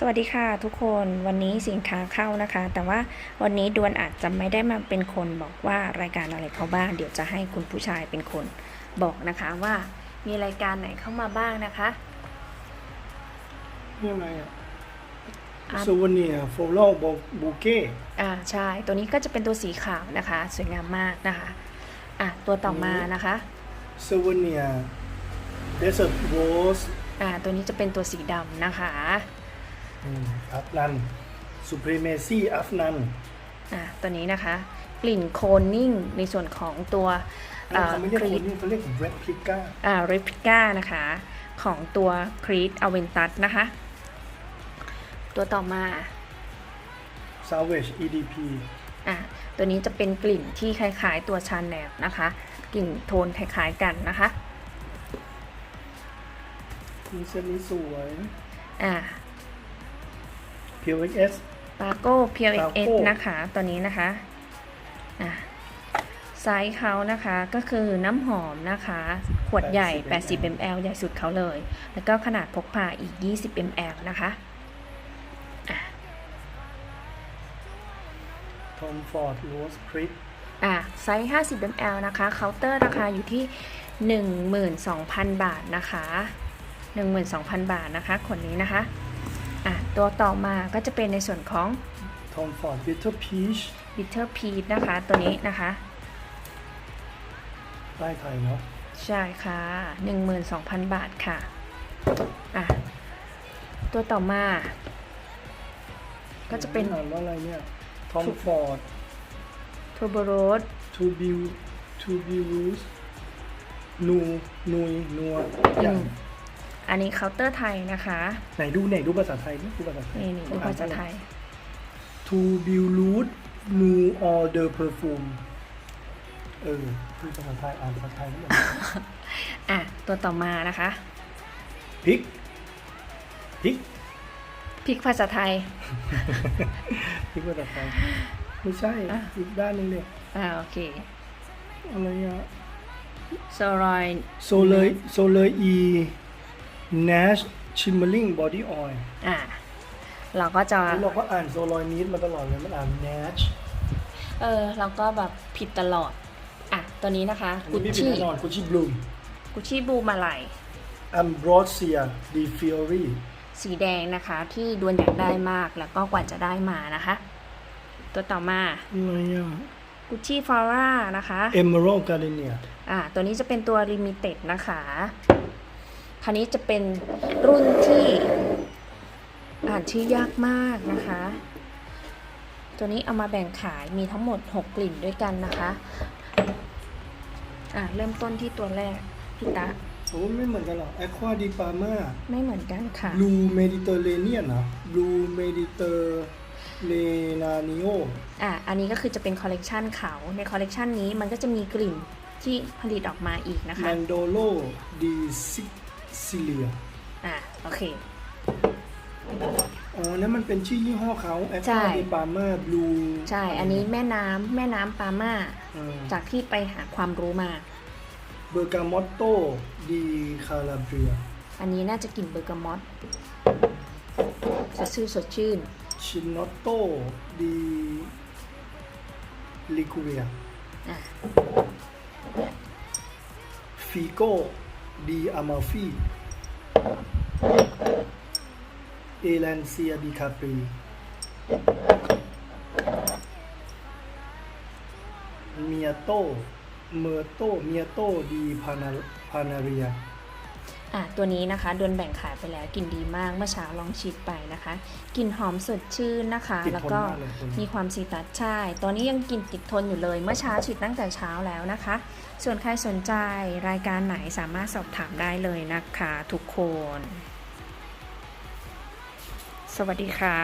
สวัสดีค่ะทุกคนวันนี้สินค้าเข้านะคะ แต่ว่าวันนี้ดวนอาจจะไม่ได้มาเป็นคนบอกว่ารายการอะไรเข้าบ้าง เดี๋ยวจะให้คุณผู้ชายเป็นคนบอกนะคะว่ามีรายการไหนเข้ามาบ้างนะคะนี่อะไรอะอะซูวเนียโฟลอบูเก้อ่าใช่ ตัวนี้ก็จะเป็นตัวสีขาวนะคะ สวยงามมากนะคะอะตัวต่อมานะคะซูวเนียเดสต์โรสอ่าตัวนี้จะเป็นตัวสีดำนะคะ อัฟนันสุพรีเมซี่อัฟนันอ่าตัวนี้นะคะ กลิ่นโคลนนิ่งในส่วนของตัวอันนั้นเขาไม่เรียกคครีนดนี่เขาเรียกเรดพิก้าอ่าเรพิก้านะคะ ของตัวครีดอเวนตัสนะคะ ตัวต่อมาซาวเวชอีดีพีอะตัวนี้จะเป็นกลิ่นที่คล้ายๆตัวชาแนลนะคะ กลิ่นโทนคล้ายๆกันนะคะมีเส้นนี้สวย อ่าเพียวเอสปาโก้เพียวเอ็ก Pago นะคะ ตัวนี้นะคะอะไซส์เขานะคะก็คือน้ำหอมนะคะ ขวดใหญ่ 80 ml ใหญ่สุดเขาเลย แล้วก็ขนาดพกพาอีก 20 ml นะคะอะทอมฟอร์ดโรสคริปอะไซส์ 50 ml นะคะเคาน์เตอร์ราคาอยู่ที่ 12,000 บาทนะคะ 12,000 บาทนะคะ ขวดนี้นะคะ อะตัวต่อมาก็จะเป็นในส่วนของทอมฟอร์ดบิทเทอร์พีช Bitter Peach นะคะ ตัวนี้นะคะป้ายไทยเนาะใช่ค่ะ 12,000 บาทค่ะอะ ตัวต่อมา ก็จะเป็นอ่านว่าอะไรเนี่ยทอมฟอร์ด Turbo r o s ทูบิวทูบิวสนูนุยนัวอย่าง อันนี้เคาน์เตอร์ไทยนะคะ ไหนดูไหนดูภาษาไทยนี่ดูภาษาไทยนี่นี่ดูภาษาไทยทูบิวรูดนูออเดอร์เพอร์ฟูมเออคือภาษาไทยอ่านภาษาไทยไม่ออกอะ ตัวต่อมานะคะพริกพริกพริกภาษาไทยพริกภาษาไทย ไม่ใช่อะอีกด้านหนึงเนี่ยอ่าโอเคอะไรอะโซรอยโซเลอร์โซเลอร์อี เนชชิมเมอร์ลิงบอดี้ออยล์อะเราก็จะเราก็อ่านโซลอยนีดมาตลอดเลยมันอ่านเนชเออเราก็แบบผิดตลอด อะ ตัวนี้นะคะอันกุนี้ชพี่ผิดชี่แน่นอนกุชิบลูมกุชชี่บูมาลัยอัมบรอเซียดีฟิอรีสีแดงนะคะที่ดวนอยากได้มากแล้วก็กว่าจะได้มานะคะ ตัวต่อมาอะไรอะกุชชี่ฟอร่านะคะเอเมอรัลการ์เดเนียอ่าตัวนี้จะเป็นตัวลิมิเต็ดนะคะค ราวนี้จะเป็นรุ่นที่อ่านชื่อยากมากนะคะ ตัวนี้เอามาแบ่งขายมีทั้งหมด 6 กลิ่นด้วยกันนะคะอ่าเริ่มต้นที่ตัวแรกพี่ตะโอ้ไม่เหมือนกันหรอกแอควาดีปาม่าไม่เหมือนกันค่ะบลูเมดิเตอร์เรเนียนนะบลูเมดิเตอร์เรนานิโออะอันนี้ก็คือจะเป็นคอลเลกชันเขาในคอลเลกชันนี้มันก็จะมีกลิ่นที่ผลิตออกมาอีกนะคะแมนโดโลดีซิ ซิเลีย อะโอเค อ๋อ นั่นมันเป็นชื่อยี่ห้อเขาแอคใช่วาดีปาม่าบลู ใช่ อันนี้แม่น้ำแม่น้ำปาม่า จากที่ไปหาความรู้มา เบอร์กามอตโตดีคาลาเบียอันนี้น่าจะกลิ่นเบอร์กามอตสดชื่นสดชื่น ชินอตโตดีลิกูเรียอะ ฟิโก ดีอามาฟีเอแลนเซียดีคาปรีเมียโต เมอร์โต เมียโตดีพานาพานาเรีย อะตัวนี้นะคะโดนแบ่งขายไปแล้วกลิ่นดีมากเมื่อเช้าลองชิมไปนะคะกลิ่นหอมสดชื่นนะคะติดทนแล้วก็มากเลยตัวนี้มีความซีตัสใช่ตอนนี้ยังกลิ่นติดทนอยู่เลย เมื่อเช้าฉีดตั้งแต่เช้าแล้วนะคะ ส่วนใครสนใจรายการไหนสามารถสอบถามได้เลยนะคะ ทุกคน สวัสดีค่ะ